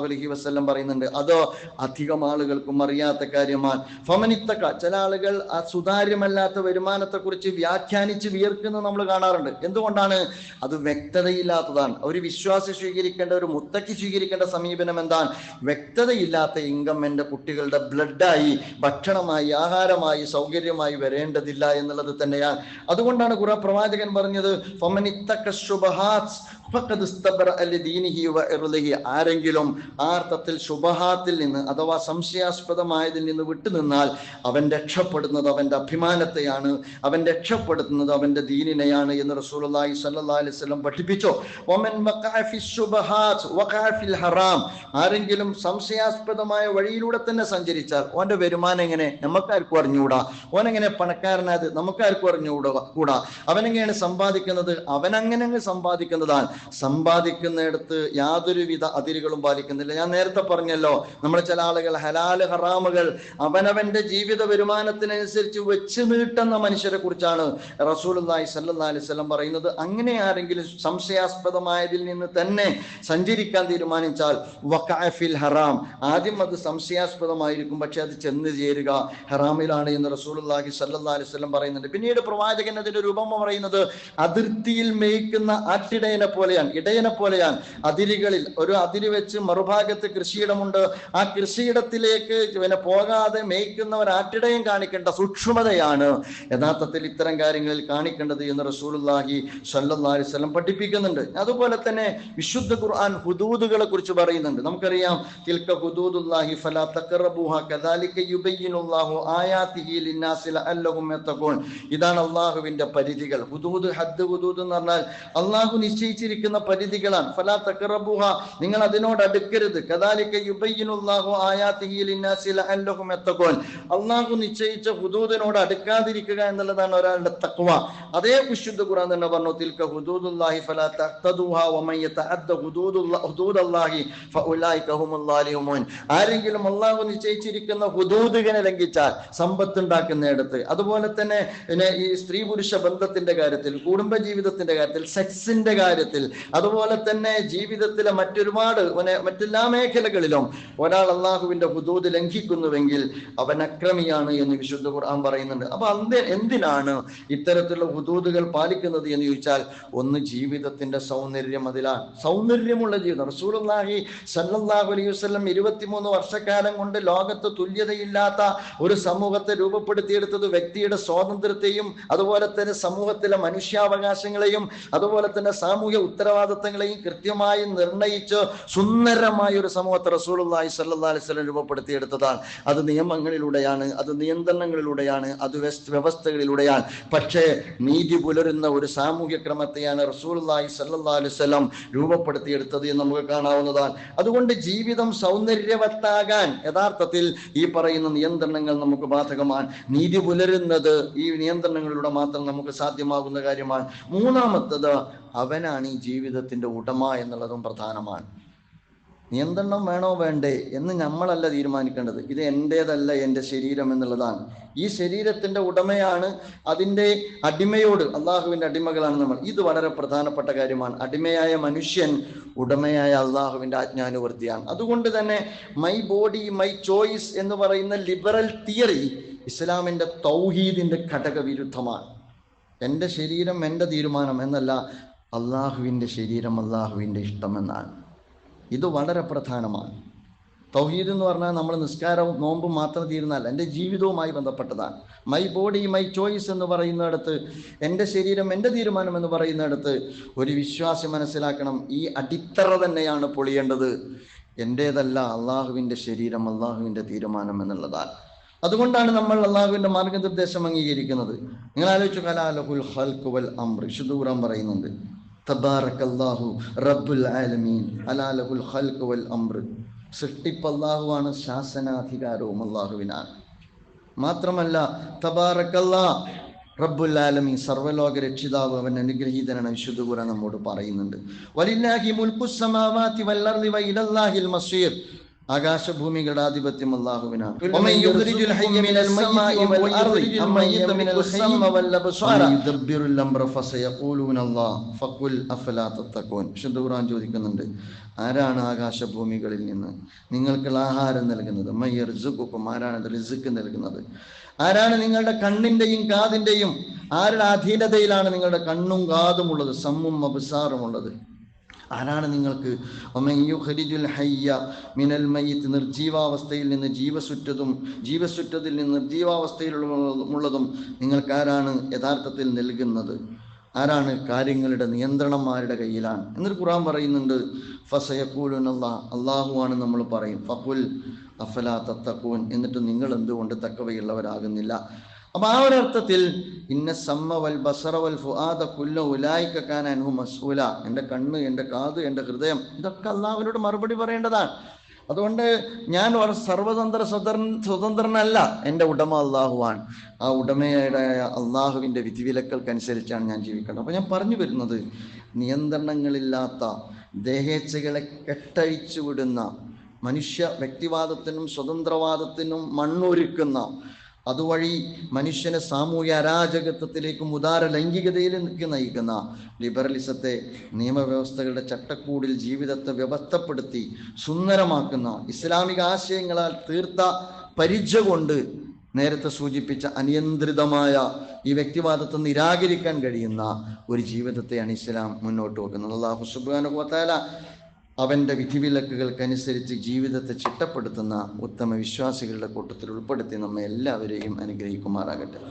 അലഹി വസല്ലം പറയുന്നുണ്ട്. അതോ അധികം ആളുകൾക്കും അറിയാത്ത കാര്യമാണ്. ഫമനിത്തക്ക ചില ആളുകൾ ആ സുതാര്യമല്ലാത്ത വരുമാനത്തെ കുറിച്ച് വ്യാഖ്യാനിച്ച് വിയർക്കുന്നത് നമ്മൾ കാണാറുണ്ട്. എന്തുകൊണ്ടാണ്? അത് വ്യക്തതയില്ലാത്തതാണ്. ഒരു വിശ്വാസി സ്വീകരിക്കേണ്ട ഒരു മുത്തക്ക് സ്വീകരിക്കേണ്ട സമീപനം എന്താണ്? വ്യക്തതയില്ലാത്ത ഇൻകം എന്റെ കുട്ടികളുടെ ബ്ലഡായി ഭക്ഷണമായി ആഹാരമായി സൗകര്യമായി വരേണ്ടതില്ല എന്നുള്ളത് തന്നെയാണ്. അതുകൊണ്ടാണ് കുറെ പ്രവാചകൻ പറഞ്ഞത് ആരെങ്കിലും ആ അർത്ഥത്തിൽ ശുബഹാത്തിൽ നിന്ന് അഥവാ സംശയാസ്പദമായതിൽ നിന്ന് വിട്ടുനിന്നാൽ അവൻ രക്ഷപ്പെടുന്നത് അവന്റെ അഭിമാനത്തെയാണ്. അവൻ രക്ഷപ്പെടുത്തുന്നത് അവന്റെ ദീനിനെയാണ് എന്ന് സ്വല്ലല്ലാഹി അലൈഹി വസല്ലം പഠിപ്പിച്ചു. ഹറാം. ആരെങ്കിലും സംശയാസ്പദമായ വഴിയിലൂടെ തന്നെ സഞ്ചരിച്ചാൽ ഓന്റെ വരുമാനം എങ്ങനെ? നമുക്കാർക്കും അറിഞ്ഞുകൂടാ. ഓനെങ്ങനെ പണക്കാരനായത് നമുക്കാർക്കും അറിഞ്ഞുകൂടാ കൂടാ. അവനെങ്ങനെയാണ് സമ്പാദിക്കുന്നത്? അവനങ്ങനെ അങ്ങ് സമ്പാദിക്കുന്നതാണ്. സമ്പാദിക്കുന്നിടത്ത് യാതൊരുവിധ അതിരുകളും പാലിക്കുന്നില്ല. ഞാൻ നേരത്തെ പറഞ്ഞല്ലോ നമ്മൾ ചില ആളുകൾ ഹലാൽ ഹറാമുകൾ അവനവന്റെ ജീവിത വരുമാനത്തിനനുസരിച്ച് വെച്ച് നീട്ടുന്ന മനുഷ്യരെ കുറിച്ചാണ് അലൈഹി വസല്ലം പറയുന്നത്. അങ്ങനെ ആരെങ്കിലും സംശയാസ്പദമായതിൽ നിന്ന് തന്നെ സഞ്ചരിക്കാൻ തീരുമാനിച്ചാൽ വഖഅ ഫിൽ ഹറാം. ആദ്യം അത് സംശയാസ്പദമായിരിക്കും പക്ഷെ അത് ചെന്ന് ചേരുക ഹറാമിലാണ് എന്ന് സ്വല്ലല്ലാഹി അലൈഹി വസല്ലം പറയുന്നുണ്ട്. പിന്നീട് പ്രവാചകൻ അതിന്റെ രൂപം പറയുന്നത് അതിർത്തിയിൽ മേയ്ക്കുന്ന ആട്ടിടയനെ പോലെ പോലെയാണ് ഇടയനെ പോലെയാണ്. അതിരുകളിൽ ഒരു അതിര് വെച്ച് മറുഭാഗത്ത് കൃഷിയിടമുണ്ട്. ആ കൃഷിയിടത്തിലേക്ക് പിന്നെ പോകാതെ മേയ്ക്കുന്ന ഒരു കാണിക്കേണ്ട സൂക്ഷ്മതയാണ്. യഥാർത്ഥത്തിൽ ഇത്തരം കാര്യങ്ങളിൽ കാണിക്കേണ്ടത് എന്ന് റസൂലുള്ളാഹി സല്ലല്ലാഹു അലൈഹി വസല്ലം പഠിപ്പിക്കുന്നുണ്ട്. അതുപോലെ തന്നെ വിശുദ്ധ ഖുർആൻ ഹുദൂദുകളെ കുറിച്ച് പറയുന്നുണ്ട്. നമുക്കറിയാം തിൽക ഹുദൂദുല്ലാഹി ഫലാ തഖറബൂഹ കദാലിക യുബയ്യിനുല്ലാഹു ആയാതിഹി ലിന്നാസി ലഅല്ലഹും യത്തഖൂൻ. ഇതാണ് അള്ളാഹുവിന്റെ പരിധികൾ. ഹുദൂദ് ഹദ്ദ് ഹുദൂദ് എന്ന് പറഞ്ഞാൽ അള്ളാഹു നിശ്ചയിച്ചിരിക്കുന്ന പരിധികളാണ്. ഫലാ തഖറബൂഹ നിങ്ങൾ അതിനോട് അടുക്കരുത്. കദാലിക യുബയ്യിനുല്ലാഹു ആയാതിഹി ലിന്നാസി ലഅല്ലഹും യത്തഖൂൻ. അള്ളാഹു നിശ്ചയിച്ച ഹുദൂദിനോട് അടുക്കാതിരിക്കുക എന്നുള്ളതാണ് ഒരാളുടെ തക്വ അതേ വിശുദ്ധ ഖുറാൻ തന്നെ പറഞ്ഞു തിൽക്ക ഹുദൂദുല്ലാഹി ഫലാ തഖ്തദുഹ വമൻ യതഅദ്ദ ഹുദൂദുല്ലാഹി ഹുദൂദല്ലാഹി ഫഉലൈക ഹുമുൽ ആരെങ്കിലും അള്ളാഹു നിശ്ചയിച്ചിരിക്കുന്ന ഹുദൂദുകളെ ലംഘിച്ചാൽ സമ്പത്ത് ഉണ്ടാക്കുന്നിടത്ത് അതുപോലെ തന്നെ ഈ സ്ത്രീ പുരുഷ ബന്ധത്തിന്റെ കാര്യത്തിൽ കുടുംബ ജീവിതത്തിന്റെ കാര്യത്തിൽ സെക്സിന്റെ കാര്യത്തിൽ അതുപോലെ തന്നെ ജീവിതത്തിലെ മറ്റൊരുപാട് മറ്റെല്ലാ മേഖലകളിലും ഒരാൾ അള്ളാഹുവിന്റെ ഹുദൂദ് ലംഘിക്കുന്നുവെങ്കിൽ അവൻ അക്രമിയാണ് എന്ന് വിശുദ്ധ ഖുർആൻ പറയുന്നുണ്ട്. അപ്പൊ അന്ത് എന്തിനാണ് ഇത്തരത്തിലുള്ള ഹുദൂദുകൾ പാലിക്കുന്നത് എന്ന് ചോദിച്ചാൽ ഒന്ന് ജീവിതത്തിന്റെ സൗന്ദര്യം അതിലാണ്. സൗന്ദര്യമുള്ള ജീവിതം. റസൂലി സല്ലാഹു അലൈഹി വസ്ലം ഇരുപത്തിമൂന്ന് വർഷക്കാലം കൊണ്ട് ലോകത്ത് തുല്യതയില്ലാത്ത ഒരു സമൂഹത്തെ രൂപപ്പെടുത്തിയെടുത്തത് വ്യക്തിയുടെ സ്വാതന്ത്ര്യത്തെയും അതുപോലെ തന്നെ സമൂഹത്തിലെ മനുഷ്യാവകാശങ്ങളെയും അതുപോലെ തന്നെ സാമൂഹ്യ ഉത്തരവാദിത്തങ്ങളെയും കൃത്യമായി നിർണയിച്ച് സുന്ദരമായ ഒരു സമൂഹത്തെ റസൂലുള്ളാഹി സല്ലാ അലൈഹി വസല്ലം രൂപപ്പെടുത്തിയെടുത്തതാണ്. അത് നിയമങ്ങളിലൂടെയാണ് അത് നിയന്ത്രണങ്ങളിലൂടെയാണ് അത് വ്യവസ്ഥകളിലൂടെയാണ്. പക്ഷേ നീതി പുലരുന്ന ഒരു സാമൂഹ്യ ക്രമത്തെയാണ് റസൂലുള്ളാഹി സല്ലാ അലൈഹി വസല്ലം രൂപപ്പെടുത്തിയെടുത്തത് എന്ന് നമുക്ക് കാണാവുന്നതാണ്. അതുകൊണ്ട് ജീവിതം സൗന്ദര്യവത്താകാൻ യഥാർത്ഥത്തിൽ ഈ പറയുന്ന നിയന്ത്രണങ്ങൾ നമുക്ക് ബാധകമാണ്. നീതി പുലരുന്നത് ഈ നിയന്ത്രണങ്ങളിലൂടെ മാത്രം നമുക്ക് സാധ്യമാകുന്ന കാര്യമാണ്. മൂന്നാമത്തത് അവനാണ് ഈ ജീവിതത്തിന്റെ ഉടമ എന്നുള്ളതും പ്രധാനമാണ്. നിയന്ത്രണം വേണോ വേണ്ടേ എന്ന് നമ്മളല്ല തീരുമാനിക്കേണ്ടത്. ഇത് എന്റേതല്ല എന്റെ ശരീരം എന്നുള്ളതാണ്. ഈ ശരീരത്തിന്റെ ഉടമയാണ് അതിന്റെ അടിമയോട് അള്ളാഹുവിന്റെ അടിമകളാണ് നമ്മൾ. ഇത് വളരെ പ്രധാനപ്പെട്ട കാര്യമാണ്. അടിമയായ മനുഷ്യൻ ഉടമയായ അള്ളാഹുവിന്റെ ആജ്ഞാനുവർത്തിയാണ്. അതുകൊണ്ട് തന്നെ മൈ ബോഡി മൈ ചോയ്സ് എന്ന് പറയുന്ന ലിബറൽ തിയറി ഇസ്ലാമിന്റെ തൗഹീദിന്റെ ഘടകവിരുദ്ധമാണ്. എന്റെ ശരീരം എന്റെ തീരുമാനം എന്നല്ല അള്ളാഹുവിന്റെ ശരീരം അള്ളാഹുവിന്റെ ഇഷ്ടമെന്നാണ്. ഇത് വളരെ പ്രധാനമാണ്. തൗഹീദ് എന്ന് പറഞ്ഞാൽ നമ്മൾ നിസ്കാരവും നോമ്പും മാത്രം തീരുന്നാൽ എന്റെ ജീവിതവുമായി ബന്ധപ്പെട്ടതാണ്. മൈ ബോഡി മൈ ചോയ്സ് എന്ന് പറയുന്നിടത്ത് എന്റെ ശരീരം എന്റെ തീരുമാനം എന്ന് പറയുന്നിടത്ത് ഒരു വിശ്വാസി മനസ്സിലാക്കണം ഈ അടിത്തറ തന്നെയാണ് പൊളിയേണ്ടത്. എന്റേതല്ല അള്ളാഹുവിന്റെ ശരീരം അള്ളാഹുവിന്റെ തീരുമാനം എന്നുള്ളതാണ്. അതുകൊണ്ടാണ് നമ്മൾ അള്ളാഹുവിന്റെ മാർഗനിർദ്ദേശം അംഗീകരിക്കുന്നത്. നിങ്ങൾ ആലോചിച്ചു കലാലഹുൽ ഹൽക്കുവൽ വിശുദ്ധൂറാൻ പറയുന്നുണ്ട്. തബാറക്കല്ലാഹു റബ്ബുൽ ആലമീൻ അലാലഹുൽ ഖൽഖ് വൽ അംർ സൃഷ്ടിപ്പ് അല്ലാഹുവാണ് ശാസനാധികാരവും അള്ളാഹുവിനാണ് മാത്രമല്ല തബാറക്കല്ലാ റബ്ബുൽ ആലമീൻ സർവലോക രക്ഷിതാവ് അവൻ അനുഗ്രഹീതനാണ് വിശുദ്ധ ഖുർആൻ നമ്മോട് പറയുന്നുണ്ട്. വലില്ലാഹി മുൽക്കുസ് സമാവാതി വൽ അർളി വ ഇലല്ലാഹിൽ മസീർ ആകാശഭൂമി ഘടാധിപത്യം അള്ളാഹുവിനാണ് ചോദിക്കുന്നുണ്ട് ആരാണ് ആകാശഭൂമികളിൽ നിന്ന് നിങ്ങൾക്കുള്ള ആഹാരം നൽകുന്നത്? മയ്യർ റിസുഖുക്കും ആരാണ് റിസുക്ക് നൽകുന്നത്? ആരാണ് നിങ്ങളുടെ കണ്ണിന്റെയും കാതിന്റെയും ആരുടെ അധീനതയിലാണ് നിങ്ങളുടെ കണ്ണും കാതും ഉള്ളത് സമ്മും ഉള്ളത് ആരാണ് നിങ്ങൾക്ക്? മിനൽ നിർജീവാവസ്ഥയിൽ നിന്ന് ജീവസുറ്റതും ജീവസുറ്റതിൽ നിന്ന് നിർജീവാവസ്ഥയിലുള്ളതും നിങ്ങൾക്ക് ആരാണ് യഥാർത്ഥത്തിൽ നൽകുന്നത്? ആരാണ് കാര്യങ്ങളുടെ നിയന്ത്രണം ആരുടെ കയ്യിലാണ്? എന്നൊരു ഖുറാൻ പറയുന്നുണ്ട് ഫസയക്കൂലുനല്ല അള്ളാഹുവാണ് നമ്മൾ പറയും. ഫഖുൽ അഫലാ തത്തക്കൂൻ എന്നിട്ട് നിങ്ങൾ എന്തുകൊണ്ട് തക്കവയുള്ളവരാകുന്നില്ല? അപ്പൊ ആ ഒരർത്ഥത്തിൽ ഇന്ന സമ്മ വൽ ബസറ വൽ ഫുആദ കുല്ല ഉലായിക്കാൻ അൻഹു മസ്ഊല. എന്റെ കണ്ണ് എന്റെ കാത് എന്റെ ഹൃദയം ഇതൊക്കെ അള്ളാഹുവിനോട് മറുപടി പറയേണ്ടതാണ്. അതുകൊണ്ട് ഞാൻ സർവതന്ത്ര സ്വതന്ത്ര സ്വതന്ത്രനല്ല എന്റെ ഉടമ അള്ളാഹുവാണ് ആ ഉടമയുടെ അള്ളാഹുവിന്റെ വിധിവിലക്കൾക്കനുസരിച്ചാണ് ഞാൻ ജീവിക്കേണ്ടത്. അപ്പോൾ ഞാൻ പറഞ്ഞു വരുന്നത് നിയന്ത്രണങ്ങളില്ലാത്ത ദേഹേച്ഛകളെ കെട്ടഴിച്ചു വിടുന്ന മനുഷ്യ വ്യക്തിവാദത്തിനും സ്വതന്ത്രവാദത്തിനും മണ്ണൊരുക്കുന്ന അതുവഴി മനുഷ്യനെ സാമൂഹ്യ അരാജകത്വത്തിലേക്കും ഉദാര ലൈംഗികതയിലേക്ക് നയിക്കുന്ന ലിബറലിസത്തെ നിയമവ്യവസ്ഥകളുടെ ചട്ടക്കൂടിൽ ജീവിതത്തെ വ്യവസ്ഥപ്പെടുത്തി സുന്ദരമാക്കുന്ന ഇസ്ലാമിക ആശയങ്ങളാൽ തീർത്ത പരിച കൊണ്ട് നേരത്തെ സൂചിപ്പിച്ച അനിയന്ത്രിതമായ ഈ വ്യക്തിവാദത്തെ നിരാകരിക്കാൻ കഴിയുന്ന ഒരു ജീവിതത്തെയാണ് ഇസ്ലാം മുന്നോട്ട് വെക്കുന്നത്. അള്ളാഹു സുബാനുഭവത്താല അവന്റെ വിധിവിലക്കുകൾക്കനുസരിച്ച് ജീവിതത്തെ ചിട്ടപ്പെടുത്തുന്ന ഉത്തമ വിശ്വാസികളുടെ കൂട്ടത്തിൽ ഉൾപ്പെടുത്തി നമ്മെ എല്ലാവരെയും അനുഗ്രഹിക്കുമാറാകട്ടെ.